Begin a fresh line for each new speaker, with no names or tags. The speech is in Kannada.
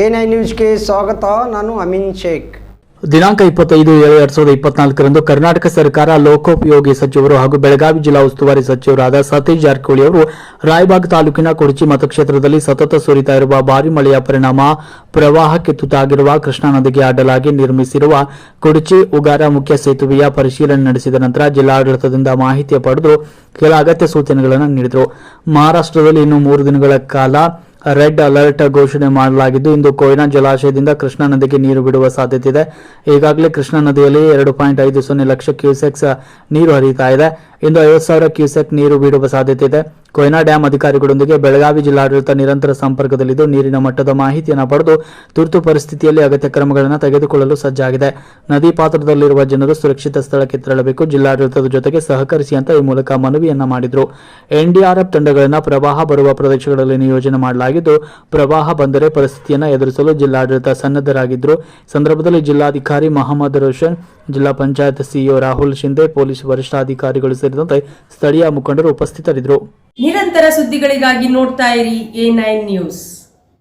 ಎ ನೈನ್ ನ್ಯೂಸ್ಗೆ ಸ್ವಾಗತ, ನಾನು ಅಮಿನ್ ಶೇಖ್.
ದಿನಾಂಕ ಇಪ್ಪತ್ತೈದು ಏಳು ಎರಡ್ ಸಾವಿರದ ಇಪ್ಪತ್ನಾಲ್ಕರಂದು ಕರ್ನಾಟಕ ಸರ್ಕಾರ ಲೋಕೋಪಯೋಗಿ ಸಚಿವರು ಹಾಗೂ ಬೆಳಗಾವಿ ಜಿಲ್ಲಾ ಉಸ್ತುವಾರಿ ಸಚಿವರಾದ ಸತೀಶ್ ಜಾರಕಿಹೊಳಿ ಅವರು ರಾಯಬಾಗ್ ತಾಲೂಕಿನ ಕುಡಚಿ ಮತಕ್ಷೇತ್ರದಲ್ಲಿ ಸತತ ಸುರಿತಾ ಇರುವ ಭಾರಿ ಮಳೆಯ ಪರಿಣಾಮ ಪ್ರವಾಹಕ್ಕೆ ತುತ್ತಾಗಿರುವ ಕೃಷ್ಣಾ ನದಿಗೆ ಅಡ್ಡಲಾಗಿ ನಿರ್ಮಿಸಿರುವ ಕುಡಚಿ ಉಗಾರ ಮುಖ್ಯ ಸೇತುವೆಯ ಪರಿಶೀಲನೆ ನಡೆಸಿದ ನಂತರ ಜಿಲ್ಲಾಡಳಿತದಿಂದ ಮಾಹಿತಿ ಪಡೆದು ಕೆಲ ಅಗತ್ಯ ಸೂಚನೆಗಳನ್ನು ನೀಡಿದರು. ಮಹಾರಾಷ್ಟ್ರದಲ್ಲಿ ಇನ್ನು ಮೂರು ದಿನಗಳ ಕಾಲ ರೆಡ್ ಅಲರ್ಟ್ ಘೋಷಣೆ ಮಾಡಲಾಗಿದ್ದು, ಇಂದು ಕೊಯ್ನಾ ಜಲಾಶಯದಿಂದ ಕೃಷ್ಣಾ ನದಿಗೆ ನೀರು ಬಿಡುವ ಸಾಧ್ಯತೆ ಇದೆ ಈಗಾಗಲೇ ಕೃಷ್ಣಾ ನದಿಯಲ್ಲಿ ಎರಡು ಪಾಯಿಂಟ್ ಐದು ಸೊನ್ನೆ ಲಕ್ಷ ಕ್ಯೂಸೆಕ್ಸ್ ನೀರು ಹರಿಯುತ್ತಾ ಇದೆ. ಇಂದು ಐವತ್ತು ಸಾವಿರ ಕ್ಯೂಸೆಕ್ ನೀರು ಬಿಡುವ ಸಾಧ್ಯತೆ ಇದೆ ಕೊಯ್ನಾ ಡ್ಯಾಂ ಅಧಿಕಾರಿಗಳೊಂದಿಗೆ ಬೆಳಗಾವಿ ಜಿಲ್ಲಾಡಳಿತ ನಿರಂತರ ಸಂಪರ್ಕದಲ್ಲಿದ್ದು, ನೀರಿನ ಮಟ್ಟದ ಮಾಹಿತಿಯನ್ನು ಪಡೆದು ತುರ್ತು ಪರಿಸ್ಥಿತಿಯಲ್ಲಿ ಅಗತ್ಯ ಕ್ರಮಗಳನ್ನು ತೆಗೆದುಕೊಳ್ಳಲು ಸಜ್ಜಾಗಿದೆ. ನದಿ ಪಾತ್ರದಲ್ಲಿರುವ ಜನರು ಸುರಕ್ಷಿತ ಸ್ಥಳಕ್ಕೆ ತೆರಳಬೇಕು, ಜಿಲ್ಲಾಡಳಿತದ ಜೊತೆಗೆ ಸಹಕರಿಸಿ ಅಂತ ಈ ಮೂಲಕ ಮನವಿಯನ್ನ ಮಾಡಿದ್ರು. ಎನ್ಡಿಆರ್ಎಫ್ ತಂಡಗಳನ್ನು ಪ್ರವಾಹ ಬರುವ ಪ್ರದೇಶಗಳಲ್ಲಿ ನಿಯೋಜನೆ ಮಾಡಲಾಗಿದ್ದು, ಪ್ರವಾಹ ಬಂದರೆ ಪರಿಸ್ಥಿತಿಯನ್ನು ಎದುರಿಸಲು ಜಿಲ್ಲಾಡಳಿತ ಸನ್ನದ್ಧರಾಗಿದ್ದರು ಸಂದರ್ಭದಲ್ಲಿ ಜಿಲ್ಲಾಧಿಕಾರಿ ಮಹಮ್ಮದ್ ರೋಷನ್ ಜಿಲ್ಲಾ ಪಂಚಾಯತ್ ಸಿಇಒ ರಾಹುಲ್ ಶಿಂದೆ ಪೊಲೀಸ್ ವರಿಷ್ಠಾಧಿಕಾರಿಗಳು ಸೇರಿದಂತೆ ಸ್ಥಳೀಯ ಮುಖಂಡರು ಉಪಸ್ಥಿತರಿದ್ದರು.
ನಿರಂತರ ಸುದ್ದಿಗಳಿಗಾಗಿ ನೋಡ್ತಾ ಇರಿ ಎ ನೈನ್ ನ್ಯೂಸ್.